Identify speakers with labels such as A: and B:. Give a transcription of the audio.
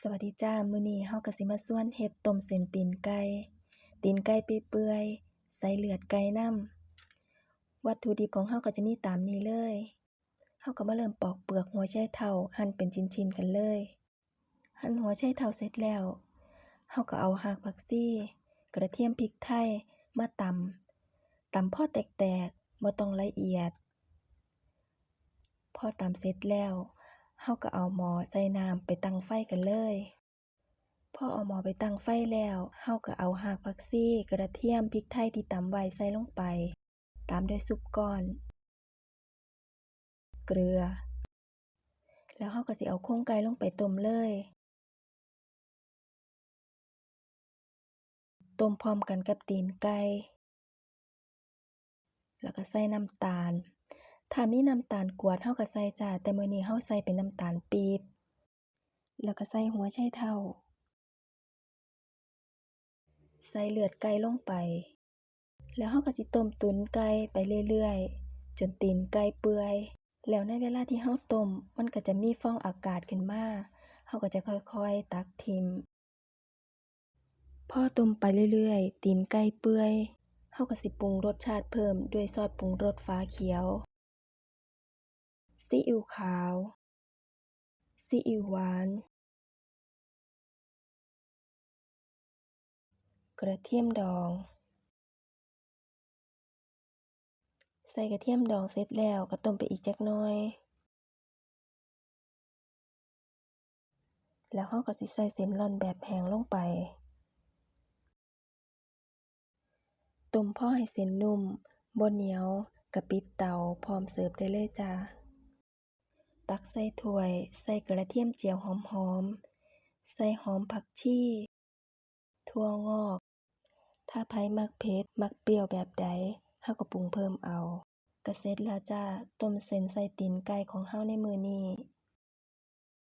A: สวัสดีจ้า มื้อนี้เราก็สิมาสวนเฮ็ดต้มเส้นตีนไก่ ตีนไก่เปื่อยๆ ใส่เลือดไก่นำวัตถุดิบของเราก็จะมีตามนี้เลยเราก็มาเริ่มปอกเปลือกหัวไชเท้าหั่นเป็นชิ้นๆกันเลย หั่นหัวไชเท้าเสร็จแล้วเราก็เอารากผักชีกระเทียมพริกไทยมาตำตำพอแตกๆบ่ต้องละเอียด พอตำเสร็จแล้ว เราก็เอาหม้อใส่น้ำไปตั้งไฟกันเลย พอเอาหม้อไปตั้งไฟแล้วเราก็เอารากผักชีกระเทียมพริกไทยที่ตำไว้ใส่ลงไป ตามด้วยซุปก้อน เกลือ แล้วเราก็สิเอาโครงไก่ลงไปต้มเลยต้มพร้อมกันกับตีนไก่ แล้วก็ใส่น้ำตาล ถ้ามีน้ำตาลกวดเราก็ใส่จ้า แต่มื้อนี้เราใส่เป็นน้ำตาลปี๊บ แล้วก็ใส่หัวไชเท้า ใส่เลือดไก่ลงไป แล้วเราก็สิต้มตุ๋นไก่ไปเรื่อยๆ จนตีนไก่เปื่อย แล้วในเวลาที่เราต้ม มันก็จะมีฟองอากาศขึ้นมาเราก็จะค่อยๆ ตักทิมพอต้มไปเรื่อยๆ ตีนไก่เปื่อยเราก็สิปรุงรสชาติเพิ่มด้วยซอสปรุงรสฝาเขียว ซีอิ๊วขาว ซีอิ๊วหวาน กระเทียมดอง ใส่กระเทียมดองเสร็จแล้วก็ต้มไปอีกจักน่อย แล้วเราก็สิใส่เส้นร่อนแบบแห้งลงไป ต้มพ่อให้เส้นนุ่มบ่เหนียวก็ปิดเตาพร้อมเสิร์ฟได้เลยจ้า ตักใส่ถ้วย ใส่กระเทียมเจียวหอมๆ ใส่หอมผักชีถั่วงอก ถ้าไผมักเผ็ดมักเปรี้ยวแบบใดเฮาก็ปรุงเพิ่มเอาก็เสร็จแล้วจ้า ต้มเส้นใส่ตีนไก่ของเฮาในมื้อนี้